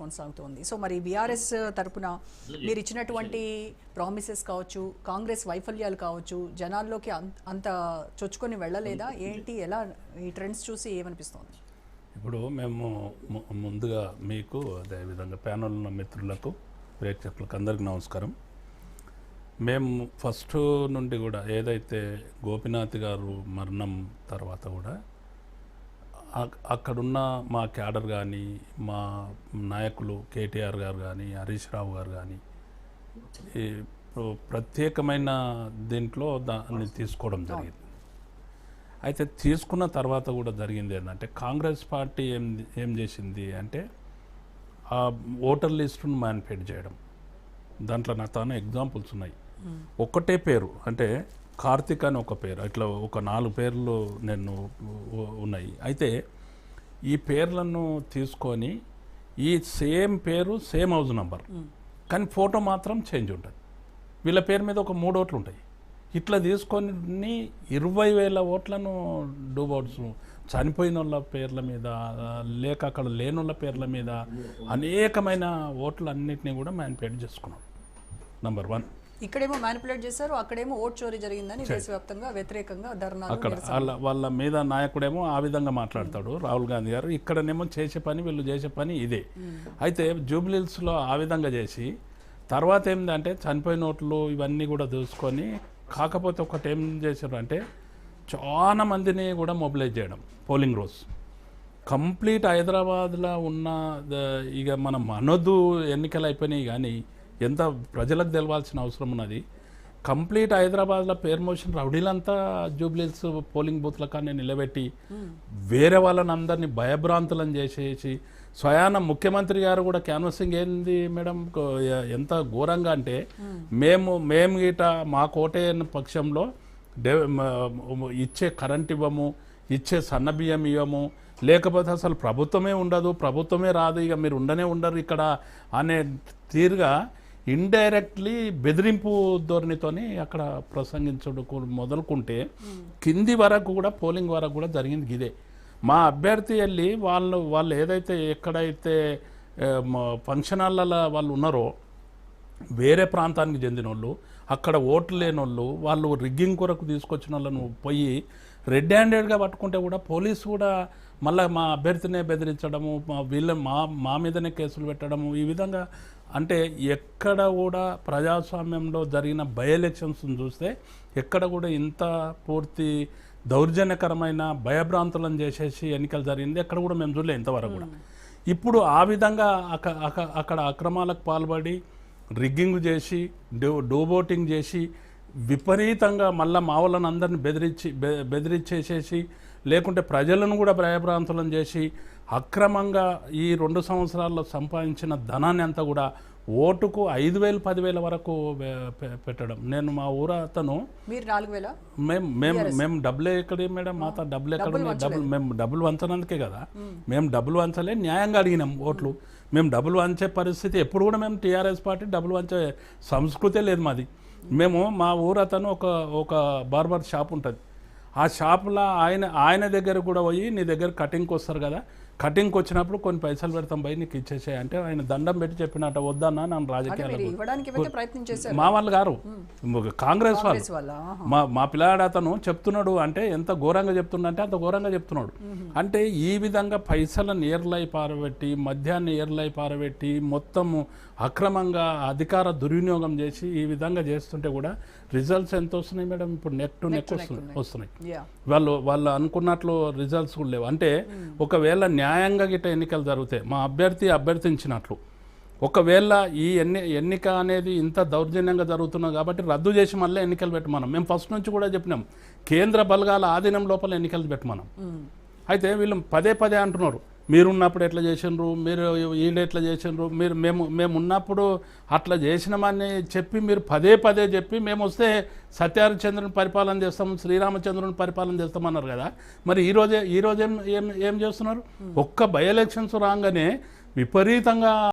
కొనసాగుతోంది. సో మరి బీఆర్ఎస్ తరపున మీరు ఇచ్చినటువంటి ప్రామిసెస్ కావచ్చు కాంగ్రెస్ వైఫల్యాలు కావచ్చు జనాల్లోకి అంత అంత చొచ్చుకొని వెళ్ళలేదా? ఏంటి? ఎలా ఈ ట్రెండ్స్ చూసి ఏమనిపిస్తోంది? ఇప్పుడు మేము ముందుగా మీకు అదేవిధంగా ప్యానల్ ఉన్న మిత్రులకు ప్రేక్షకులకు అందరికీ నమస్కారం. మేము ఫస్ట్ నుండి కూడా ఏదైతే గోపినాథ్ గారు మరణం తర్వాత కూడా అక్కడున్న మా క్యాడర్ కానీ మా నాయకులు కేటీఆర్ గారు కానీ హరీష్ రావు గారు కానీ ప్రత్యేకమైన దీంట్లో దాన్ని తీసుకోవడం జరిగింది. అయితే తీసుకున్న తర్వాత కూడా జరిగింది ఏంటంటే కాంగ్రెస్ పార్టీ ఏం ఏం చేసింది అంటే ఆ ఓటర్ లిస్టును మ్యానిఫేట్ చేయడం. దాంట్లో నా తాను ఎగ్జాంపుల్స్ ఉన్నాయి. ఒక్కటే పేరు అంటే కార్తిక్ అని ఒక పేరు ఇట్లా ఒక నాలుగు పేర్లు నేను ఉన్నాయి. అయితే ఈ పేర్లను తీసుకొని ఈ సేమ్ పేరు సేమ్ హౌస్ నంబర్ కానీ ఫోటో మాత్రం చేంజ్ ఉంటుంది. వీళ్ళ పేరు మీద ఒక మూడు ఓట్లు ఉంటాయి. ఇట్లా తీసుకొని ఇరవై వేల ఓట్లను డూబౌట్స్ చనిపోయిన వాళ్ళ పేర్ల మీద లేక అక్కడ లేని వాళ్ళ పేర్ల మీద అనేకమైన ఓట్లు అన్నిటినీ కూడా మ్యానిపేట్ చేసుకున్నాం. నంబర్ వన్ ఇక్కడేమో మ్యానిపులేట్ చేశారు అక్కడేమో ఓట్ చోరీ జరిగిందని దేశవ్యాప్తంగా వ్యతిరేకంగా ధర్నాలు అక్కడ. వాళ్ళ వాళ్ళ మీద నాయకుడేమో ఆ విధంగా మాట్లాడతాడు రాహుల్ గాంధీ గారు. ఇక్కడనేమో చేసే పని వీళ్ళు చేసే పని ఇదే. అయితే జూబ్లీహిల్స్లో ఆ విధంగా చేసి తర్వాత ఏంటంటే చనిపోయిన ఓట్లు ఇవన్నీ కూడా చూసుకొని కాకపోతే ఒకటి ఏం చేశారు అంటే చాలా మందిని కూడా మొబిలైజ్ చేయడం పోలింగ్ రోజు కంప్లీట్ హైదరాబాద్లో ఉన్న ఇక మనం అనొద్దు ఎన్నికలు అయిపోయినాయి కానీ ఎంత ప్రజలకు తెలవాల్సిన అవసరం ఉన్నది. కంప్లీట్ హైదరాబాద్లో పేరు మోషన్ రౌడీలంతా జూబ్లీస్ పోలింగ్ బూత్ల కానీ నిలబెట్టి వేరే వాళ్ళని అందరినీ భయభ్రాంతులను చేసేసి స్వయాన ముఖ్యమంత్రి గారు కూడా క్యాన్వసింగ్ ఏంది మేడం? ఎంత ఘోరంగా అంటే మేము. మేము గిట మా కోటైన పక్షంలో ఇచ్చే కరెంట్ ఇవ్వము ఇచ్చే సన్న బియ్యం ఇవ్వము లేకపోతే అసలు ప్రభుత్వమే ఉండదు ప్రభుత్వమే రాదు ఇక మీరు ఉండనే ఉండరు ఇక్కడ అనే తీరుగా ఇండైరెక్ట్లీ బెదిరింపు ధోరణితోని అక్కడ ప్రసంగించడం మొదలుకుంటే కింది వరకు కూడా పోలింగ్ వరకు కూడా జరిగింది ఇదే. మా అభ్యర్థి వెళ్ళి వాళ్ళు వాళ్ళు ఏదైతే ఎక్కడైతే ఫంక్షన్ హాల్లో వాళ్ళు ఉన్నారో వేరే ప్రాంతానికి చెందిన వాళ్ళు అక్కడ ఓట్లు లేని వాళ్ళు వాళ్ళు రిగ్గింగ్ కొరకు తీసుకొచ్చిన వాళ్ళను పోయి రెడ్ హ్యాండెడ్గా పట్టుకుంటే కూడా పోలీసు కూడా మళ్ళీ మా అభ్యర్థినే బెదిరించడము మా వీళ్ళ మా మా మీదనే కేసులు పెట్టడము ఈ విధంగా అంటే ఎక్కడ కూడా ప్రజాస్వామ్యంలో జరిగిన బై ఎలక్షన్స్ చూస్తే ఎక్కడ కూడా ఇంత పూర్తి దౌర్జన్యకరమైన భయభ్రాంతులను చేసేసి ఎన్నికలు జరిగింది ఎక్కడ కూడా మేము చూడలే ఇంతవరకు కూడా. ఇప్పుడు ఆ విధంగా అక- అక- అక్కడ అక్రమాలకు పాల్పడి రిగ్గింగ్ చేసి డో డోబోటింగ్ చేసి విపరీతంగా మళ్ళా మా వాళ్ళని అందరిని బెదిరించి బెదిరించేసేసి లేకుంటే ప్రజలను కూడా భయభ్రాంతులను చేసి అక్రమంగా ఈ రెండు సంవత్సరాల్లో సంపాదించిన ధనాన్ని అంతా కూడా ఓటుకు ఐదు వేలు పదివేల వరకు పెట్టడం. నేను మా ఊర అతను. మీరు నాలుగు వేల? మేము మేము మేము డబ్బులు ఎక్కడే మేడం? మాత డబ్బులు ఎక్కడ? డబ్బులు మేము డబ్బులు వంచనందుకే కదా. మేము డబ్బులు వంచలే న్యాయంగా అడిగినాం ఓట్లు. మేము డబ్బులు వంచే పరిస్థితి ఎప్పుడు కూడా మేము టీఆర్ఎస్ పార్టీ డబ్బులు వంచే సంస్కృతే లేదు మాది. మేము మా ఊరు అతను ఒక ఒక బార్బర్ షాప్ ఉంటుంది. ఆ షాప్లో ఆయన ఆయన దగ్గర కూడా పోయి నీ దగ్గర కటింగ్కి వస్తారు కదా. కటింగ్కి వచ్చినప్పుడు కొన్ని పైసలు పెడతాం పోయి నీకు ఇచ్చేసాయి అంటే ఆయన దండం పెట్టి చెప్పినట్ట వద్దన్నా నన్ను రాజకీయాలు మా వాళ్ళు గారు. కాంగ్రెస్ వాళ్ళు. మా మా పిల్లాడు అతను చెప్తున్నాడు అంటే ఎంత ఘోరంగా చెప్తుండంటే అంత ఘోరంగా చెప్తున్నాడు. అంటే ఈ విధంగా పైసలను ఏర్లై పారబెట్టి మద్యాన్ని ఏర్లై పారబెట్టి మొత్తం అక్రమంగా అధికార దుర్వినియోగం చేసి ఈ విధంగా చేస్తుంటే కూడా రిజల్ట్స్ ఎంత వస్తున్నాయి మేడం? ఇప్పుడు నెక్ టు నెక్ వస్తున్నాయి. వస్తున్నాయి. వాళ్ళు వాళ్ళు అనుకున్నట్లు రిజల్ట్స్ కూడా లేవు. అంటే ఒకవేళ న్యాయంగా గిట్ట ఎన్నికలు జరుగుతాయి మా అభ్యర్థి అభ్యర్థించినట్లు. ఒకవేళ ఈ ఎన్ని ఎన్నిక అనేది ఇంత దౌర్జన్యంగా జరుగుతున్నది కాబట్టి రద్దు చేసి మళ్ళీ ఎన్నికలు పెట్టమన్నాం మేము ఫస్ట్ నుంచి కూడా చెప్పినాం కేంద్ర బలగాల ఆధీనం లోపల ఎన్నికలు పెట్టమన్నాం అయితే వీళ్ళు పదే పదే అంటున్నారు మీరు ఉన్నప్పుడు ఎట్లా చేసిండ్రు మీరు వీళ్ళు ఎట్లా చేసిండ్రు మీరు మేము మేము ఉన్నప్పుడు అట్లా చేసినామని చెప్పి మీరు పదే పదే చెప్పి మేము వస్తే సత్యహరిచంద్రుని పరిపాలన చేస్తాం శ్రీరామచంద్రుని పరిపాలన చేస్తామన్నారు కదా. మరి ఈ రోజే ఈ రోజు ఏం ఏం ఏం చేస్తున్నారు ఒక్క బై ఎలక్షన్స్ రాగానే విపరీతంగా